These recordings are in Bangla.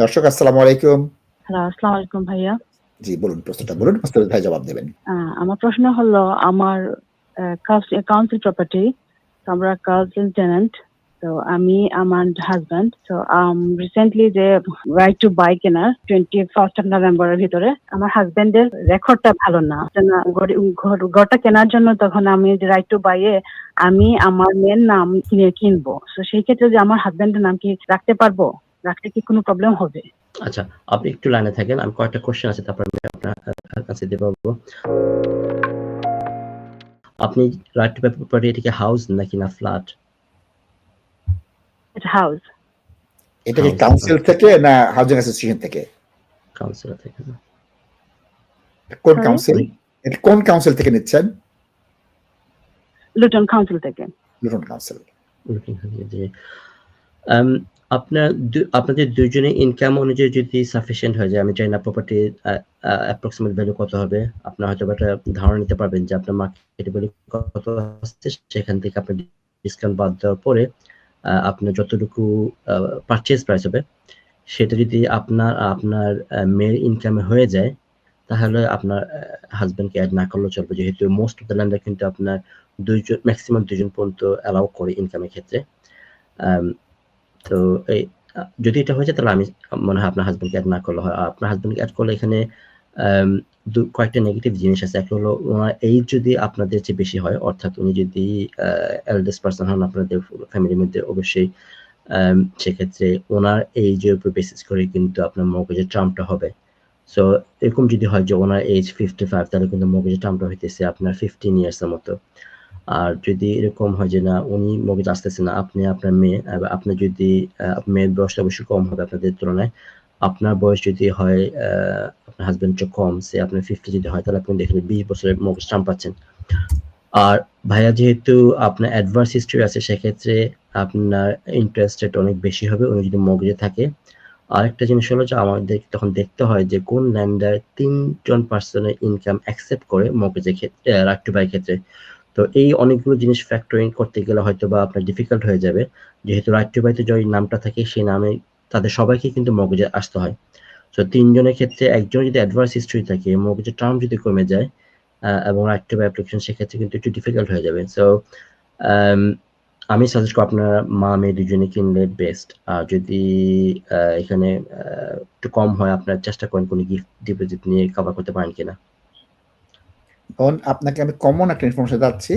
দর্শক আসসালামু আলাইকুম। হ্যালো আসসালামু আলাইকুম ভাইয়া। জি বলুন প্রশ্নটা বলুন মোস্তাফিজ ভাই জবাব দেবেন। আমার প্রশ্ন হলো আমার কাউন্সিল প্রপার্টি আমরা কাউন্সিল টেনেন্ট তো আমি আমার হাজব্যান্ড তো রিসেন্টলি যে রাইট টু বাই কেনার টোয়েন্টি ফার্স্ট অফ নভেম্বরের ভিতরে আমার হাজবেন্ডের রেকর্ডটা ভালো না। ঘরটা কেনার জন্য তখন আমি রাইট টু বাইয়ে আমি আমার মেয়ের নাম কিনে কিনবো। তো সেই ক্ষেত্রে যে আমার হাজবেন্ডের নাম কি রাখতে পারব? রাখতে কি কোনো প্রবলেম হবে? আচ্ছা আপনি একটু লাইনে থাকেন আমি কয়েকটা কোশ্চেন আছে তারপর আমি আপনার কাছে দিতে পারব আপনি রাইট টু প্রপার্টি এটিকে হাউস নাকি না ফ্ল্যাট এটা হাউস এটা কি কাউন্সিল থেকে না হাউজিং অ্যাসোসিয়েশন থেকে? কাউন্সিল থেকে কোন? কাউন্সিল এটা কোন কাউন্সিল থেকে নিচ্ছেন? লুটন কাউন্সিল থেকে। লুটন কাউন্সিল the- Um, আপনার আপনাদের দুজনে ইনকাম অনুযায়ী যদি সাফিসিয়েন্ট হয়ে যায়, আমি চাই না প্রপার্টি অ্যাপ্রক্সিমেট ভ্যালু কত হবে। আপনার হয়তো একটা ধারণা নিতে পারবেন যে আপনার মার্কেট ভ্যালু কত আসছে সেখান থেকে আপনার ডিসকাউন্ট বাদ দেওয়ার পরে আপনার যতটুকু পারচেজ প্রাইস হবে, সেটা যদি আপনার আপনার মেয়ের ইনকামে হয়ে যায়, তাহলে আপনার হাজব্যান্ডকে অ্যাড না করলেও চলবে। যেহেতু মোস্ট অফ দ্য ল্যান্ডার কিন্তু আপনার দুইজন ম্যাক্সিমাম দুজন পর্যন্ত অ্যালাউ করে ইনকামের ক্ষেত্রে। তো এই যদি এটা হয়ে যায়, তাহলে আমি মনে হয় আপনার হাজব্যান্ডকে অ্যাড না করলে হয়। আপনার হাজব্যান্ডকে অ্যাড করলে এখানে কয়েকটা নেগেটিভ জিনিস আছে। একটা হলো ওনার এইজ যদি আপনাদের চেয়ে বেশি হয়, অর্থাৎ উনি যদি এলডেস্ট পার্সন হন, আপনাদের ফ্যামিলির মধ্যে অবশ্যই সেক্ষেত্রে ওনার এইজের উপর বেসিস করে কিন্তু আপনার মগজের টার্মটা হবে। সো এরকম যদি হয় যে ওনার এজ ফিফটি ফাইভ তাহলে কিন্তু মগজের টার্মটা হইতেছে আপনার ফিফটিন ইয়ার্সের মতো। আর যদি এরকম হয় যে না, উনি মগজ আসতেছে না, আপনি আপনার মেয়ে আপনি যদি মেয়ের বয়সটা অবশ্যই কম হবে আপনাদের তুলনায়, আপনার বয়স যদি হয় আপনার হাজবেন্ড চেয়ে কম, সে আপনার ফিফটি যদি হয়, তাহলে আপনি দেখবেন বিশ বছরের মগজ টার্ম পাচ্ছেন। আর ভাইয়া যেহেতু আপনার অ্যাডভান্স হিস্ট্রি আছে, সেক্ষেত্রে আপনার ইন্টারেস্ট রেট অনেক বেশি হবে, উনি যদি মগজে থাকে। আরেকটা জিনিস হলো যে আমাদের তখন দেখতে হয় যে কোন ল্যান্ডার তিনজন পার্সনের ইনকাম অ্যাকসেপ্ট করে মগজের ক্ষেত্রে রাইট টু বাই ক্ষেত্রে তো এই অনেকগুলো জিনিস ফ্যাক্টরিং করতে গেলে হয়তো বা আপনার ডিফিকাল্ট হয়ে যাবে। যেহেতু রাইট টু বাইতে যে নামটা থাকে, সেই নামে তাদের সবাইকে কিন্তু মগজে আসতে হয়। তো তিনজনের ক্ষেত্রে একজন যদি অ্যাডভান্স হিস্ট্রি থাকে মগজের টার্ম যদি কমে যায় এবং রাইট টু বাই অ্যাপ্লিকেশন সেক্ষেত্রে কিন্তু একটু ডিফিকাল্ট হয়ে যাবে। সো আমি সাজেস্ট করব আপনার মা, মেয়ে দুজনে কিনলে বেস্ট আর যদি এখানে একটু কম হয়, আপনার চেষ্টা করেন কোনো গিফট ডিপোজিট নিয়ে কভার করতে পারেন কিনা। আপনাকে আমি কমন একটা ইনফরমেশন যাচ্ছি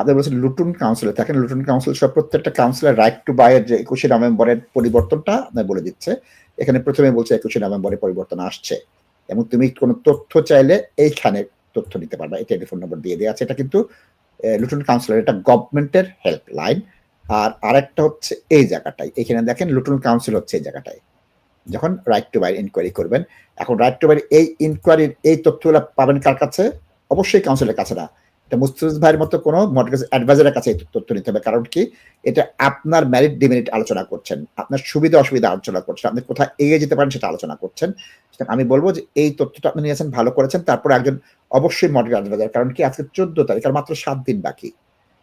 আপনি বলছেন লুটুন কাউন্সিলে থাকেন লুটুন কাউন্সিল সব প্রত্যেকটা কাউন্সিলের রাইট টু বাইয়ের যে একুশে নভেম্বরের পরিবর্তনটা আপনার বলে দিচ্ছে। এখানে প্রথমে বলছে একুশে নভেম্বরে পরিবর্তন আসছে। এবং তুমি কোনো তথ্য চাইলে এইখানে তথ্য নিতে পারবে। এই টেলিফোন নম্বর দিয়ে দেওয়া আছে। এটা কিন্তু লুটন কাউন্সিলের এটা গভর্নমেন্টের হেল্প লাইন আর আরেকটা হচ্ছে এই জায়গাটাই এখানে দেখেন লুটন কাউন্সিল হচ্ছে এই জায়গাটায়। যখন রাইট টু বাই ইনকোয়ারি করবেন, এখন রাইট টু বাই এই ইনকোয়ারির এই তথ্যগুলো পাবেন কার কাছে? অবশ্যই কাউন্সিলের কাছে না। এটা মুস্তাফিজ ভাইয়ের মতো কোনো মর্টগেজ অ্যাডভাইজারের কাছে তথ্য নিতে হবে। কারণ কি? এটা আপনার ম্যারিট ডিমেরিট আলোচনা করছেন। আপনার সুবিধা অসুবিধা আলোচনা করছেন। আপনি কোথায় এগিয়ে যেতে পারেন সেটা আলোচনা করছেন। আমি বলব যে এই তথ্যটা আপনি নিয়েছেন, ভালো করেছেন। তারপরে একজন অবশ্যই মর্টগেজ অ্যাডভাইজার কারণ কি? আজকে চোদ্দ তারিখ, আর মাত্র সাত দিন বাকি।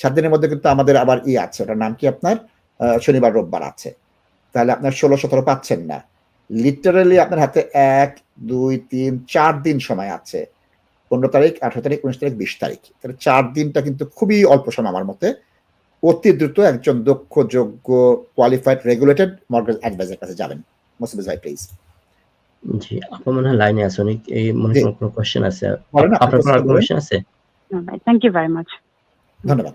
সাত দিনের মধ্যে কিন্তু আমাদের আবার ই আছে। ওটার নাম কি আপনার? শনিবার, রোববার আছে। তাহলে আপনার ষোলো, সতেরো পাচ্ছেন না। লিটারালি আপনার হাতে এক, দুই, তিন, চার দিন সময় আছে। পনেরো তারিখ আঠারো তারিখ উনিশ তারিখ বিশ তারিখ। তাহলে চার দিনটা কিন্তু খুবই অল্প সময় আমার মতে। অতি দ্রুত একজন দক্ষ যোগ্য কোয়ালিফাইড রেগুলেটেড মর্গেজ অ্যাডভাইজার কাছে যাবেন। মোসিবিজ ভাই প্লিজ জি আপনার মনে হয় লাইনে আছে অনেক এই মনে হয় কোনো কোনো কোশ্চেন আছে? আপনার আপনার কোনো কোশ্চেন আছে? থ্যাংক ইউ ভেরি মাচ ধন্যবাদ।